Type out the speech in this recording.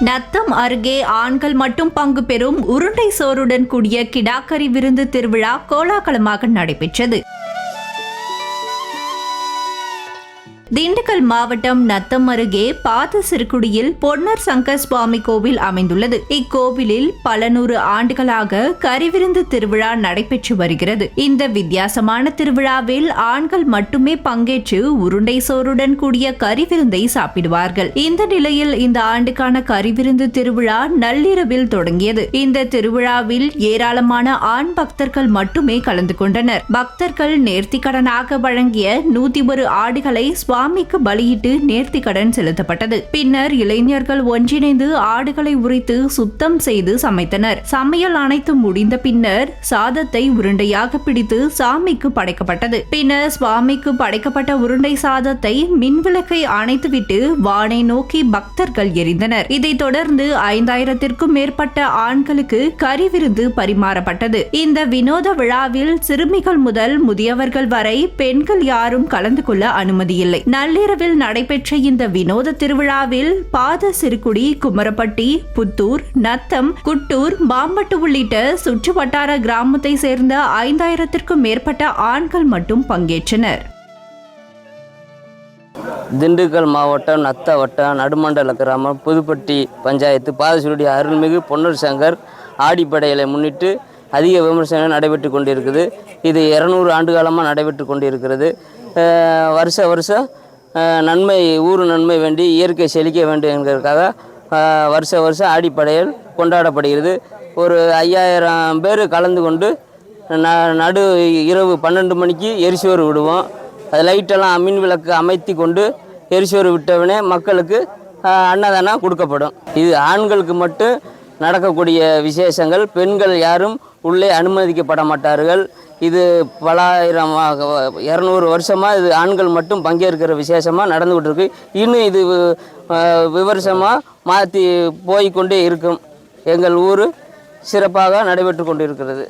நத்தம் அருகே ஆண்கள் மட்டும் பங்கு பெறும் உருண்டை சோறுடன் கூடிய கிடாக்கரி விருந்து திருவிழா கோலாகலமாக நடைபெற்றது. திண்டுக்கல் மாவட்டம் நத்தம் அருகே பாத சிறுகுடியில் பொன்னர் சங்கர் சுவாமி கோவில் அமைந்துள்ளது. இக்கோவிலில் பல நூறு ஆண்டுகளாக கரிவிருந்து திருவிழா நடைபெற்று வருகிறது. இந்த வித்தியாசமான திருவிழாவில் ஆண்கள் மட்டுமே பங்கேற்று உருண்டை சோறுடன் கூடிய கரிவிருந்தை சாப்பிடுவார்கள். இந்த நிலையில் இந்த ஆண்டுக்கான கரிவிருந்து திருவிழா நள்ளிரவில் தொடங்கியது. இந்த திருவிழாவில் ஏராளமான ஆண் பக்தர்கள் மட்டுமே கலந்து கொண்டனர். பக்தர்கள் நேர்த்திக்கடனாக வழங்கிய நூத்தி ஒரு ஆடுகளை சுவாமிக்கு பலியிட்டு நேர்த்திக்கடன் செலுத்தப்பட்டது. பின்னர் இளைஞர்கள் ஒன்றிணைந்து ஆடுகளை உரித்து சுத்தம் செய்து சமைத்தனர். சமையல் அனைத்து முடிந்த பின்னர் சாதத்தை உருண்டையாக பிடித்து சாமிக்கு படைக்கப்பட்டது. பின்னர் சுவாமிக்கு படைக்கப்பட்ட உருண்டை சாதத்தை மின்விளக்கை அணைத்துவிட்டு வானை நோக்கி பக்தர்கள் எரிந்தனர். இதைத் தொடர்ந்து ஐந்தாயிரத்திற்கும் மேற்பட்ட ஆண்களுக்கு கறி விருந்து பரிமாறப்பட்டது. இந்த வினோத விழாவில் சிறுமிகள் முதல் முதியவர்கள் வரை பெண்கள் யாரும் கலந்து கொள்ள அனுமதியில்லை. நள்ளிரவில் நடைபெற்ற இந்த வினோத திருவிழாவில் பாத சிறுகுடி குமரப்பட்டி புத்தூர் நத்தம் குட்டூர் பாம்பட்டு உள்ளிட்ட சுற்று வட்டார கிராமத்தை சேர்ந்த ஐந்தாயிரத்திற்கும் மேற்பட்ட ஆண்கள் மட்டும் பங்கேற்றனர். திண்டுக்கல் மாவட்டம் நத்த வட்டம் நடுமண்டல கிராமம் புதுப்பட்டி பஞ்சாயத்து பாதசுருடி அருள்மிகு பொன்னர் சங்கர் ஆடிப்படைகளை முன்னிட்டு அதிக விமர்சனம் நடைபெற்று கொண்டிருக்குது. இது இரநூறு ஆண்டு காலமாக நடைபெற்று கொண்டிருக்கிறது. வருஷ வருஷம் நன்மை ஊர் நன்மை வேண்டி இயற்கை செழிக்க வேண்டும் என்கிறதுக்காக வருஷ வருஷம் ஆடிப்படையல் கொண்டாடப்படுகிறது. ஒரு ஐயாயிரம் பேர் கலந்து கொண்டு ந நடு இரவு பன்னெண்டு மணிக்கு எரிசோறு விடுவோம். அது லைட்டெல்லாம் மின் விளக்கு அமைத்தி கொண்டு எரிசோறு விட்டவனே மக்களுக்கு அன்னதானம் கொடுக்கப்படும். இது ஆண்களுக்கு மட்டும் நடக்கக்கூடிய விசேஷங்கள் பெண்கள் யாரும் உள்ளே அனுமதிக்கப்பட மாட்டார்கள் இது பல ஆயிரம் இரநூறு வருஷமாக இது ஆண்கள் மட்டும் பங்கேற்கிற விசேஷமாக நடந்துகிட்டு இருக்கு இன்னும் இது ஆஹ், விமர்சமாக மாற்றி போய்க்கொண்டே இருக்கும். எங்கள் ஊர் சிறப்பாக நடைபெற்று கொண்டிருக்கிறது.